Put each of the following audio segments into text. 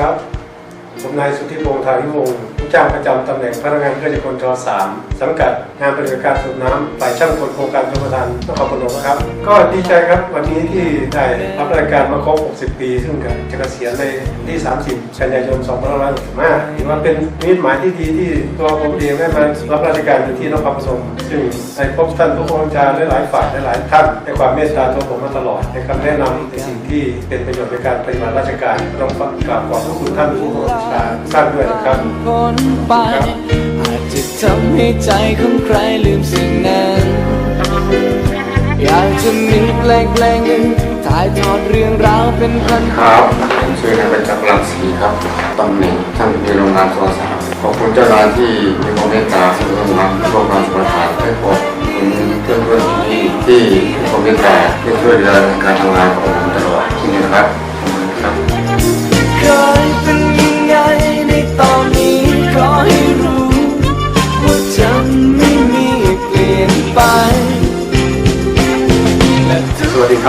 ครับ ผมนายสุทธิพงษ์ทาริวงศ์ จ้างประจำตำแหน่งพนักงานเพื่อจะคนท3สังกัดงานปฏิบัติการสูบน้ำฝ่ายช่างกลโครงการชลประทานนครปฐมนะครับ ก็ดีใจครับวันนี้ที่ได้รับรายการมาครบ 60 ปี ซึ่งกจะเกษียณในที่ 30 กันยายน 2565ถือว่าเป็นนิมิตหมายที่ดีที่ตัวผมเองได้มารับราชการอยู่ที่นครปฐมซึ่งได้พบท่านผู้บัญชาหลายฝ่ายหลายท่านในความเมตตาตัวผมมาตลอดในคำแนะนำในสิ่งที่เป็นประโยชน์ในการปฏิบัติราชการต้องกราบขอบพระคุณท่านผู้บัญชาท่านด้วยนะครับไป อาจจะทำให้ใจของใครลืมสิ่งนั้น อยากจะมีเพลงเพลงหนึ่งถ่ายทอดเรื่องราวเป็นพันครับผมชื่อนายประจักษ์รังสีครับตำแหน่งช่างในโรงงานโทรศัพท์ขอบคุณเจ้านายที่มีความเมตตาสนับสนุนโครงการประทานให้ขอบคุณเพื่อนเพื่อนๆที่ที่มีความเมตตาที่ช่วยเหลือในการทำงานของผมตลอดที่นี่นะครับ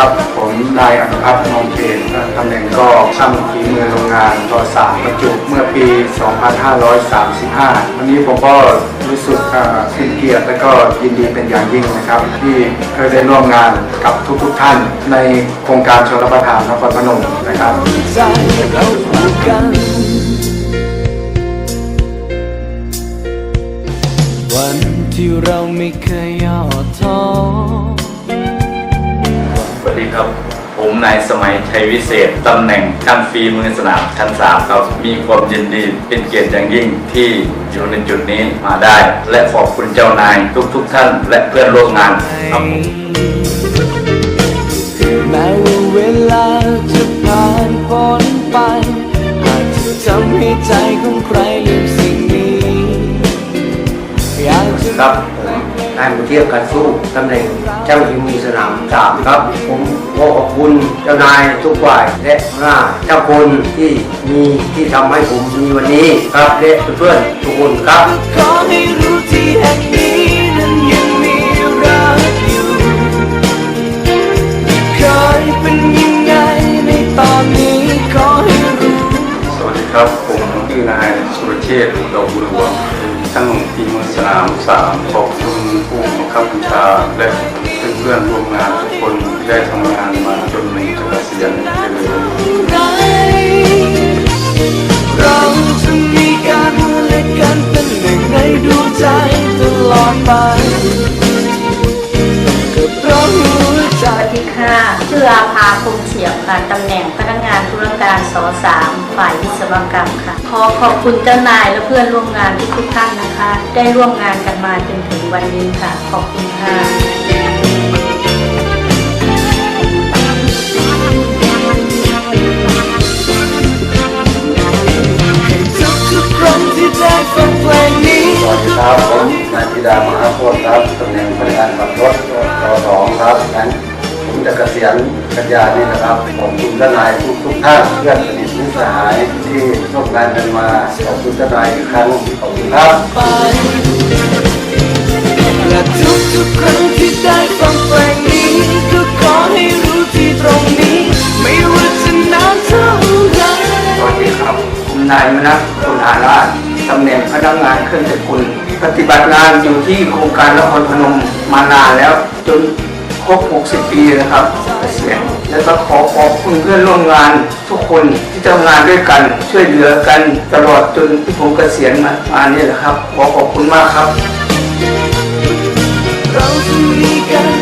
ครับ ผมนายอนุพัฒน์นองเคนตำแหน่งก็ช่างฝีมือโรงงานต่อสามประจุเมื่อปี 2535 วันนี้ผมก็รู้สึกอ่าเป็นเกียรติและก็ยินดีเป็นอย่างยิ่งนะครับ ที่เคยได้ร่วมงานกับทุกๆท่านในโครงการชลประทานนครพนมนะครับ ครับ ผมนายสมัยชัยวิเศษ ตำแหน่งช่างฟีมือสนามชั้นสามครับ มีความยินดีเป็นเกียรติอย่างยิ่งที่อยู่ในจุดนี้มาได้ และขอบคุณเจ้านายทุกๆท่านและเพื่อนร่วมงานครับผมแม้ว่าเวลาจะผ่านพ้นไปอาจจะทำให้ใจของใครลืมสิ่งนี้อยากจะ ครับผมนายบุญเทียบกันสู้ตำแหน่งเจ้าหญิงมีสนามสามครับ ผมขอขอบคุณเจ้านายทุกฝ่ายและหน้าเจ้าคนที่มีที่ทำให้ผมมีวันนี้ครับและเพื่อนๆทุกคนครับขอให้รู้ที่แห่งนี้ มือสามสามขอบคุณผู้บังคับบัญชาและเพื่อนๆร่วมงานทุกคนที่ได้ทำงานมาจนหนึ่งจะเกษียณในเป็น ดีค่ะ ชื่ออาภาคงเฉียบค่ะตำแหน่งพนักงานธุรการสสามฝ่ายวิศวกรรมค่ะ ขอขอบคุณเจ้านายและเพื่อนร่วมงานทุกท่านนะคะ ได้ร่วมงานกันมาจนถึงวันนี้ค่ะ ขอบคุณค่ะสวัสดีครับผมนายพิดามหาโพธิ์ครับตำแหน่งพนักงานขับรถ เกษียณกันยานี้นะครับขอบคุณทนายทุกทุกๆท่านเพื่อนสนิทมิตรสหายที่ร่วมงานกันมาขอบคุณทนายอีกครั้งขอบคุณครับไปและทุกๆครั้งที่ได้ฟังเพลงนี้ก็ขอให้รู้ที่ตรงนี้ ไม่ว่าจะนานเท่าไหรสวัสดีครับผมนายมนัสคุณอาราชตำแหน่งพนักงานเครื่องจักรคุณปฏิบัติงานอยู่ที่โครงการนครพนมมานานแล้วจน ครบ 60 ปีนะครับเกษียณและก็ขอขอบคุณเพื่อนร่วมงานทุกคนที่ทำงานด้วยกัน ช่วยเหลือกันตลอดจนที่ผมเกษียณมามานี่แหละครับ ขอขอบคุณมากครับ เราคุยกัน